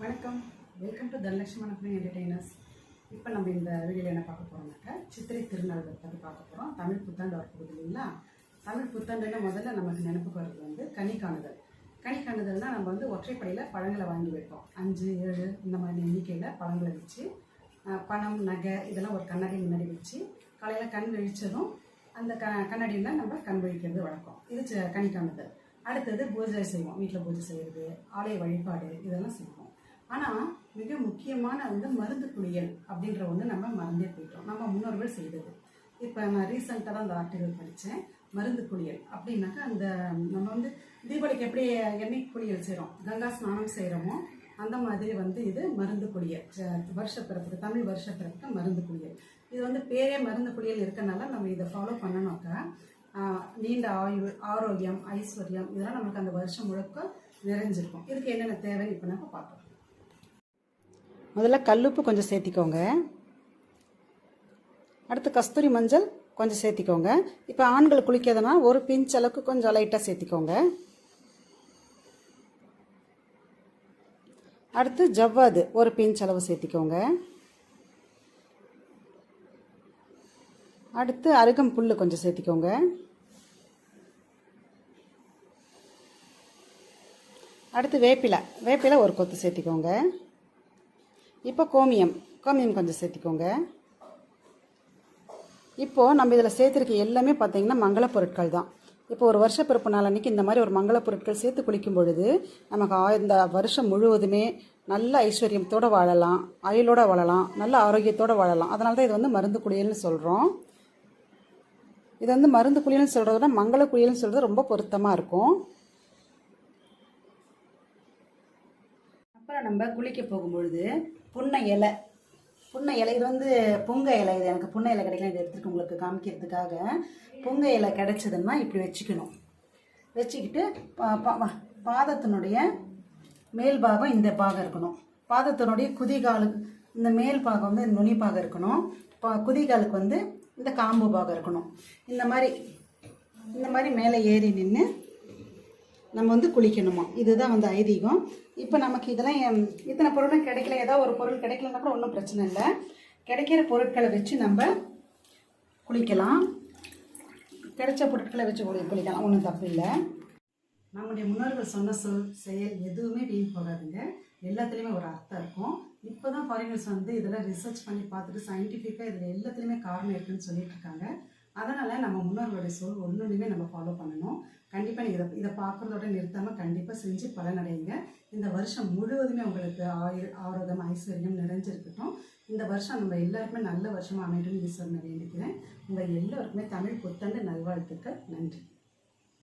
வணக்கம். Welcome to Dhanalakshmi மணப்பணி entertainers இப்போ நம்ம இந்த வீடியோவில் என்ன பார்க்க போகிறோம்னாக்கா சித்திரை திருநாள் பற்றி பார்க்க போகிறோம் தமிழ் புத்தாண்டு வரப்போகுது இல்லைங்களா? தமிழ் புத்தாண்டுன்னா முதல்ல நமக்கு நினைப்புக்கு வர்றது வந்து கனி காணுதல் கனி காணுதல்னால் நம்ம வந்து ஒற்றைப்படையில் பழங்களை வாங்கி வைப்போம். அஞ்சு ஏழு இந்த மாதிரி எண்ணிக்கையில் பழங்களை வச்சு பணம் நகை இதெல்லாம் ஒரு கண்ணாடி முன்னாடி வச்சு காலையில் கண் விழிச்சதும் அந்த க கண்ணாடியில் நம்ம கண் விழிக்கிறது வழக்கம். இது சி- கனி காணுதல் அடுத்தது பூஜை செய்வோம். வீட்டில் பூஜை செய்கிறது ஆலய வழிபாடு இதெல்லாம் செய்வோம். ஆனால் மிக முக்கியமான வந்து மருந்து குளியல் அப்படின்ற ஒன்று நம்ம மறந்தே போயிட்டோம். நம்ம முன்னோர்கள் செய்தது. இப்போ நான் ரீசெண்டாக தான் அந்த ஆர்டிகல் படித்தேன் மருந்து குளியல் அப்படின்னாக்கா அந்த நம்ம வந்து தீபாவளிக்கு எப்படி எண்ணெய் குளியல் செய்கிறோம் கங்கா ஸ்நானம் செய்கிறோமோ அந்த மாதிரி வந்து இது மருந்து குளியல். வருஷ பிறப்புக்கு தமிழ் வருஷ பிறப்புக்கு மருந்து குளியல். இது வந்து பேரே மருந்து குளியல் இருக்கனால நம்ம இதை ஃபாலோ பண்ணனாக்கா நீண்ட ஆயுள் ஆரோக்கியம் ஐஸ்வர்யம் இதெல்லாம் நமக்கு அந்த வருஷம் முழுக்க நிறைஞ்சிருக்கும். இதுக்கு என்னென்ன தேவைன்னு இப்போ நம்ம பார்க்கலாம் முதல்ல கல்லுப்பு கொஞ்சம் சேர்த்திக்கோங்க. அடுத்து கஸ்தூரி மஞ்சள் கொஞ்சம் சேர்த்திக்கோங்க. இப்போ ஆண்கள் குளிக்கிறதுனா ஒரு பிஞ்ச் அளவுக்கு கொஞ்சம் லைட்டாக சேர்த்திக்கோங்க. அடுத்து ஜவ்வாது ஒரு பிஞ்ச் அளவு சேர்த்திக்கோங்க. அடுத்து அருகம் புல் கொஞ்சம் சேர்த்திக்கோங்க. அடுத்து வேப்பிலை வேப்பிலை ஒரு கொத்து சேர்த்திக்கோங்க. இப்போ கோமியம். கோமியம் கொஞ்சம் சேர்த்திக்கோங்க. இப்போது நம்ம இதில் சேர்த்துருக்க எல்லாமே பார்த்தீங்கன்னா மங்கள பொருட்கள் தான். இப்போ ஒரு வருஷ பிறப்பு நாள் அன்றைக்கி இந்த மாதிரி ஒரு மங்கள பொருட்கள் சேர்த்து குளிக்கும் பொழுது நமக்கு ஆ- இந்த வருஷம் முழுவதுமே நல்ல ஐஸ்வர்யத்தோடு வாழலாம் அயலோடு வாழலாம் நல்ல ஆரோக்கியத்தோடு வாழலாம். அதனால தான் இது வந்து மருந்து குளியல்னு சொல்கிறோம் இது வந்து மருந்து குளியல்னு சொல்கிறத விட மங்கள குளியல்னு சொல்கிறது ரொம்ப பொருத்தமாக இருக்கும். அப்புறம் நம்ம குளிக்க போகும்பொழுது புன்னை இலை. புன்னை இலை இது வந்து புங்க இலை இது எனக்கு புன்னை இலை கிடைக்கல இது எடுத்துருக்கு உங்களுக்கு காமிக்கிறதுக்காக. புங்க இலை கிடைச்சதுன்னா இப்படி வச்சுக்கணும். வச்சுக்கிட்டு பா- பா- பாதத்தினுடைய மேல் பாகம் இந்த பாகம் இருக்கணும். பாதத்தினுடைய குதிகாலு இந்த மேல் பாகம் வந்து நுனி பாகம் இருக்கணும். பா குதிகாலுக்கு வந்து இந்த காம்பு பாகம் இருக்கணும். இந்த மாதிரி இந்த மாதிரி மேலே ஏறி நின்று நம்ம வந்து குளிக்கணுமா? இதுதான் வந்து ஐதீகம். இப்போ நமக்கு இதெல்லாம் இத்தனை பொருளும் கிடைக்கல. ஏதாவது ஒரு பொருள் கிடைக்கலன்னா கூட ஒன்றும் பிரச்சனை இல்லை. கிடைக்கிற பொருட்களை வச்சு நம்ம குளிக்கலாம். கிடைச்ச பொருட்களை வச்சு குளிக்கலாம். ஒன்றும் தப்பு இல்லை. நம்முடைய முன்னோர்கள் சொன்ன சொல் செயல் எதுவுமே வீண் போகாதுங்க. எல்லாத்துலேயுமே ஒரு அர்த்தம் இருக்கும். இப்போ தான் ஃபாரினர்ஸ் வந்து இதெல்லாம் ரிசர்ச் பண்ணி பார்த்துட்டு சயின்டிஃபிக்காக இதில் எல்லாத்துலேயுமே காரணம் இருக்குதுன்னு சொல்லிட்டு இருக்காங்க. அதனால் நம்ம முன்னோர்களுடைய சொல் ஒன்றுமே நம்ம ஃபாலோ பண்ணணும். கண்டிப்பாக நீங்கள் இதை இதை பார்க்குறதோட நிறுத்தாமல் கண்டிப்பாக செஞ்சு பலனடைங்க இந்த வருஷம் முழுவதுமே உங்களுக்கு ஆயுள் ஆரோக்கியம் ஐஸ்வர்யம் நிறைஞ்சிருக்கட்டும். இந்த வருஷம் நம்ம எல்லாருக்குமே நல்ல வருஷமாக அமையட்டும்னு ஈஸ்வரனை வேண்டிக்கிறேன். உங்கள் எல்லோருக்குமே தமிழ் புத்தாண்டு நல்வாழ்த்துக்கள். நன்றி.